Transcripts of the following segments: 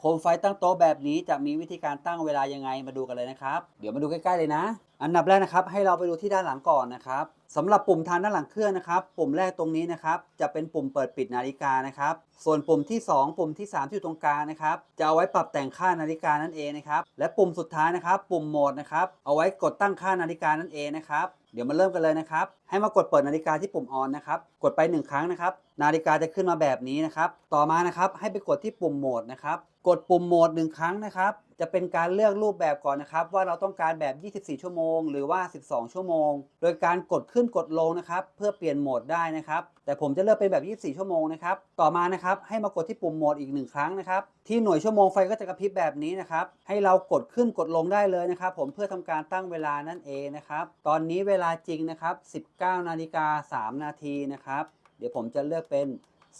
โคมไฟตั้งโต๊ะแบบนี้จะมีวิธีการตั้งเวลายังไงมาดูกันเลยนะครับ เดี๋ยวมาดูใกล้ๆเลยนะ อันดับแรกนะครับ ให้เราไปดูที่ด้านหลังก่อนนะครับสำหรับปุ่มทางด้านหลังเครื่องนะครับ ปุ่มแรกตรงนี้นะครับ จะเป็นปุ่มเปิดปิดนาฬิกานะครับ ส่วนปุ่มที่ 2 ปุ่มที่ 3 ที่อยู่ตรงกลางนะครับ จะเอาไว้ปรับแต่งค่านาฬิกานั่นเองนะครับ และปุ่มสุดท้ายนะครับ ปุ่มโหมดนะครับ เอาไว้กดตั้งค่านาฬิกานั่นเองนะครับ เดี๋ยวมาเริ่มกันเลยนะครับ ให้มากดเปิดนาฬิกาที่ปุ่มออนนะครับ กดไป 1 ครั้งนะครับ นาฬิกาจะขึ้นมาแบบนี้นะครับ ต่อมานะครับให้ไปกดที่ปุ่มโหมดนะครับ กดปุ่มโหมด1ครั้งนะครับ จะเป็นการเลือกรูปแบบก่อนนะครับ ว่าเราต้องการแบบ 24 ชั่วโมง หรือว่า 12 ชั่วโมง โดยการกดขึ้นกดลงนะครับ เพื่อเปลี่ยนโหมดได้นะครับ แต่ผมจะเลือกเป็นแบบ 24 ชั่วโมงนะครับ ต่อมานะครับให้มากดที่ปุ่มโหมดอีก1ครั้งนะครับ ที่หน่วยชั่วโมงไฟก็จะกระพริบแบบนี้นะครับ ให้เรากดขึ้นกดลงได้เลยนะครับ ผมเพื่อทำการตั้งเวลานั่นเองนะครับ ตอนนี้เวลาจริงนะครับ 19 นาฬิกา 3 นาทีนะครับ เดี๋ยวผมจะเลือกเป็น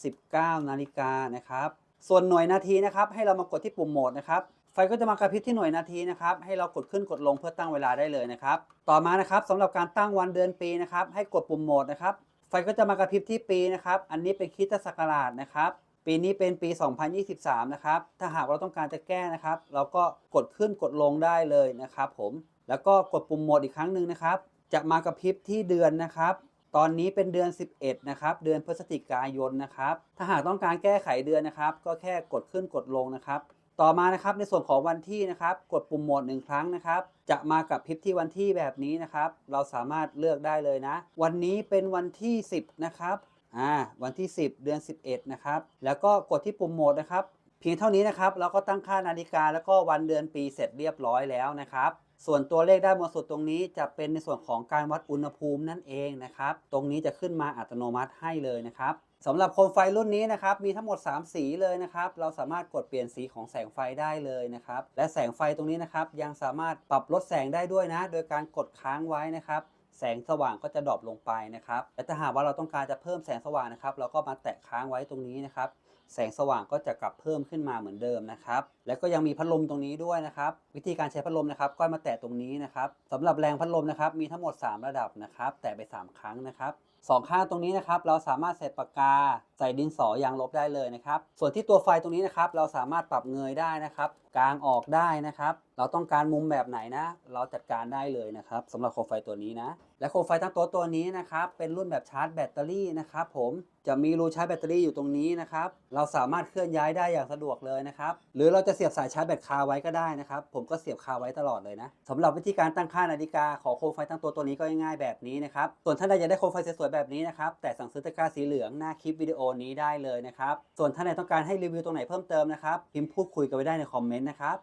19 นาฬิกานะครับ ส่วนหน่วยนาทีนะครับ ให้เรามากดที่ปุ่มโหมดนะครับ ไฟก็จะมากระพริบที่หน่วยนาทีนะครับ ให้เรากดขึ้นกดลงเพื่อตั้งเวลาได้เลยนะครับ ต่อมานะครับสำหรับการตั้งวันเดือนปีนะครับ ให้กดปุ่มโหมดนะครับ ไฟก็จะมากระพริบที่ปีนะครับ อันนี้เป็นคิดศักราชนะครับปีนี้เป็นปี 2023 นะครับ ถ้าหากเราต้องการจะแก้นะครับ เราก็กดขึ้นกดลงได้เลยนะครับผม แล้วก็กดปุ่มโหมดอีกครั้งหนึ่งนะครับ จะมากระพริบที่เดือนนะครับ ตอนนี้เป็นเดือน 11 นะครับ เดือนพฤศจิกายนนะครับ ถ้าหากต้องการแก้ไขเดือนนะครับ ก็แค่กดขึ้นกดลงนะครับ ต่อมานะครับในส่วนของวันที่นะครับ กดปุ่มโหมดหนึ่งครั้งนะครับ จะมากับพิบที่วันที่แบบนี้นะครับ เราสามารถเลือกได้เลยนะ วันนี้เป็นวันที่ 10 นะครับ อ่า วันที่ 10 เดือน 11 นะครับ แล้วก็กดที่ปุ่มโหมดนะครับ เพียงเท่านี้นะครับ เราก็ตั้งค่านาฬิกาแล้วก็วันเดือนปีเสร็จเรียบร้อยแล้วนะครับ ส่วนตัวเลขด้านบนสุดตรงนี้จะเป็นในส่วนของการวัดอุณหภูมินั่นเองนะครับ ตรงนี้จะขึ้นมาอัตโนมัติให้เลยนะครับสำหรับโคมไฟรุ่นนี้นะครับมีทั้งหมด 3 สีเลยนะครับ เราสามารถกดเปลี่ยนสีของแสงไฟได้เลยนะครับ และแสงไฟตรงนี้นะครับ ยังสามารถปรับลดแสงได้ด้วยนะ โดยการกดค้างไว้นะครับ แสงสว่างก็จะดรอปลงไปนะครับและถ้าหากว่าเราต้องการจะเพิ่มแสงสว่างนะครับ เราก็มาแตะค้างไว้ตรงนี้นะครับ แสงสว่างก็จะกลับเพิ่มขึ้นมาเหมือนเดิมนะครับ แล้วก็ยังมีพัดลมตรงนี้ด้วยนะครับ วิธีการใช้พัดลมนะครับก็มาแตะตรงนี้นะครับสำหรับแรงพัดลมนะครับ มีทั้งหมด 3 ระดับนะครับ แตะไป 3 ครั้งนะครับสองข้างตรงนี้นะครับเราสามารถใส่ปากกาใส่ดินสอยางลบได้เลยนะครับ ส่วนที่ตัวไฟตรงนี้นะครับ เราสามารถปรับเงยได้นะครับกางออกได้นะครับ เราต้องการมุมแบบไหนนะ เราจัดการได้เลยนะครับสำหรับโคมไฟตัวนี้นะ และโคมไฟตั้งต๊ะตัวนี้นะครับ เป็นรุ่นแบบชาร์จแบตเตอรี่นะครับผมจะมีรูชาร์จแบตเตอรี่อยู่ตรงนี้นะครับ เราสามารถเคลื่อนย้ายได้อย่างสะดวกเลยนะครับ หรือเราจะเสียบสายชาร์จแบตคาไว้ก็ได้นะครับ ผมก็เสียบคาไว้ตลอดเลยนะสำหรับวิธีการตั้งค่านาฬิกาของโคมไฟตั้งต๊ะตัวนี้ก็ง่ายๆแบบนี้นะครับ ส่วนท่านใดอยากได้โคมไฟสวยๆแบบนี้นะครับ แต่สั่งซื้อตะกร้าสีเหลืองหน้าคลิปวิดีโอนี้ได้เลยนะครับ ส่วนท่านใดต้องการให้รีวิวตรงไหนเพิ่มเติมนะครับ พิมพ์พูดคุยกันไว้ได้ในคอมเมนต์นะครับ